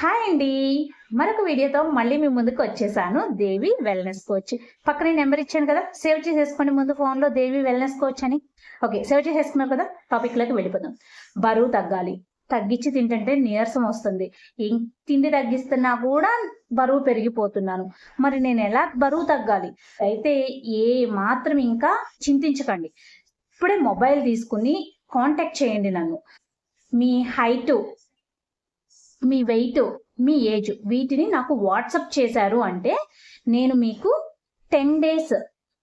Hi అండి. మరొక వీడియోతో మళ్ళీ మీ ముందుకు వచ్చేసాను. దేవి వెల్నెస్ కోచ్ పక్కనే నెంబర్ ఇచ్చాను కదా సేవ్ చేసేసుకోండి ముందు ఫోన్లో దేవి వెల్నెస్ కోచ్ అని. ఓకే సేవ్ చేసేసుకున్నారు కదా టాపిక్లోకి వెళ్ళిపోదాం. బరువు తగ్గాలి. తగ్గించి తింటుంటే నీరసం వస్తుంది. ఇం తిండి తగ్గిస్తున్నా కూడా బరువు పెరిగిపోతున్నాను. మరి నేను ఎలా బరువు తగ్గాలి? అయితే ఏ మాత్రం ఇంకా చింతించకండి. ఇప్పుడే మొబైల్ తీసుకుని కాంటాక్ట్ చేయండి నన్ను. మీ హైటు మీ వెయిట్ మీ ఏజ్ వీటిని నాకు వాట్సప్ చేశారు అంటే నేను మీకు టెన్ డేస్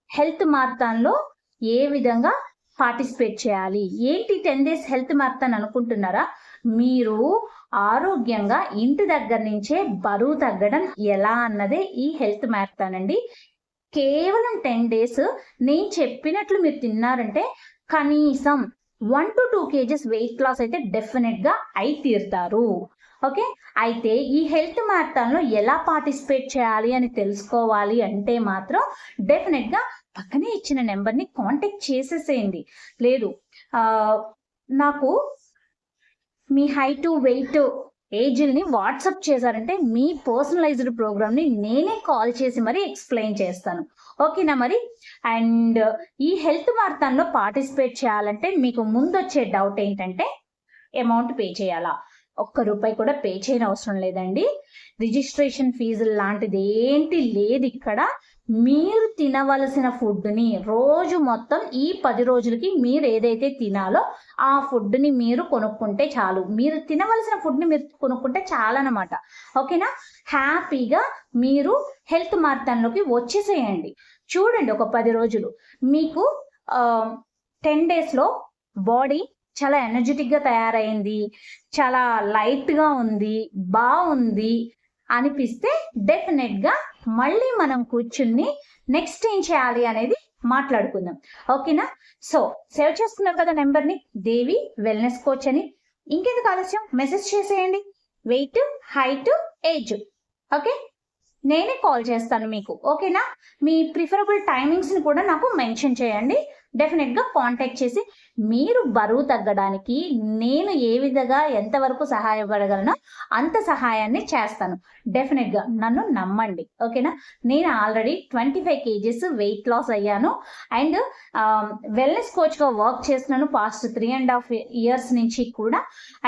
హెల్త్ మార్థాన్లో ఏ విధంగా పార్టిసిపేట్ చేయాలి? ఏంటి టెన్ డేస్ హెల్త్ మార్థాన్ అనుకుంటున్నారా? మీరు ఆరోగ్యంగా ఇంటి దగ్గర నుంచే బరువు తగ్గడం ఎలా అన్నదే ఈ హెల్త్ మ్యారథాన్ అండి. కేవలం టెన్ డేస్ నేను చెప్పినట్లు మీరు తిన్నారంటే కనీసం one to two kgs weight loss అయితే డెఫినెట్గా అయి తీరుతారు. ఓకే అయితే ఈ హెల్త్ మ్యారథాన్లో ఎలా పార్టిసిపేట్ చేయాలి అని తెలుసుకోవాలి అంటే మాత్రం డెఫినెట్గా పక్కనే ఇచ్చిన నెంబర్ని కాంటాక్ట్ చేసేసేయండి. లేదు నాకు మీ హైట్ వెయిట్ ఏజ్ని వాట్సప్ చేశారంటే మీ పర్సనలైజ్డ్ ప్రోగ్రామ్ని నేనే కాల్ చేసి మరీ ఎక్స్ప్లెయిన్ చేస్తాను. ఓకేనా మరి? అండ్ ఈ హెల్త్ వార్తల్లో పార్టిసిపేట్ చేయాలంటే మీకు ముందు వచ్చే డౌట్ ఏంటంటే అమౌంట్ పే చేయాలా? ఒక్క రూపాయి కూడా పే చేయని అవసరం లేదండి. రిజిస్ట్రేషన్ ఫీజు లాంటిది ఏంటి లేదు ఇక్కడ మీరు తినవలసిన ఫుడ్ని రోజు మొత్తం ఈ పది రోజులకి మీరు ఏదైతే తినాలో ఆ ఫుడ్ని మీరు కొనుక్కుంటే చాలు. మీరు తినవలసిన ఫుడ్ని మీరు కొనుక్కుంటే చాలన్నమాట. ఓకేనా? హ్యాపీగా మీరు హెల్త్ మార్తంలోకి వచ్చేసేయండి. చూడండి ఒక పది రోజులు. మీకు టెన్ డేస్లో బాడీ చాలా ఎనర్జెటిక్గా తయారైంది. చాలా లైట్గా ఉంది. బాగుంది. అనిపిస్తే డెఫినెట్గా మళ్ళీ మనం కూర్చుని నెక్స్ట్ ఏం చేయాలి అనేది మాట్లాడుకుందాం. ఓకేనా? సో సేవ్ చేసుకున్నారు కదా నెంబర్ని దేవి వెల్నెస్ కోచ్ అని. ఇంకెందుకు ఆలస్యం? మెసేజ్ చేసేయండి. వెయిట్ హైట్ ఏజ్ ఓకే నేనే కాల్ చేస్తాను మీకు ఓకేనా? మీ ప్రిఫరబుల్ టైమింగ్స్ని కూడా నాకు మెన్షన్ చేయండి. డెఫినెట్గా కాంటాక్ట్ చేసి మీరు బరువు తగ్గడానికి నేను ఏ విధంగా ఎంతవరకు సహాయపడగలనో అంత సహాయాన్ని చేస్తాను. డెఫినెట్గా నన్ను నమ్మండి ఓకేనా? నేను already twenty five kgs weight loss అయ్యాను. అండ్ వెల్నెస్ కోచ్గా వర్క్ చేస్తున్నాను past three and half years నుంచి కూడా.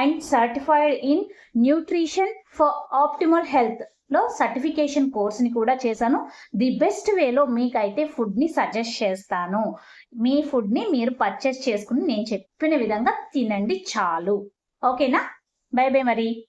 And certified in nutrition for optimal health. లో సర్టిఫికేషన్ కోర్స్ని కూడా చేశాను. ది బెస్ట్ వేలో మీకైతే ఫుడ్ని సజెస్ట్ చేస్తాను. మీ ఫుడ్ని మీరు పర్చేస్ చేసుకుని నేను చెప్పిన విధంగా తినండి చాలు. ఓకేనా బై బై మరి.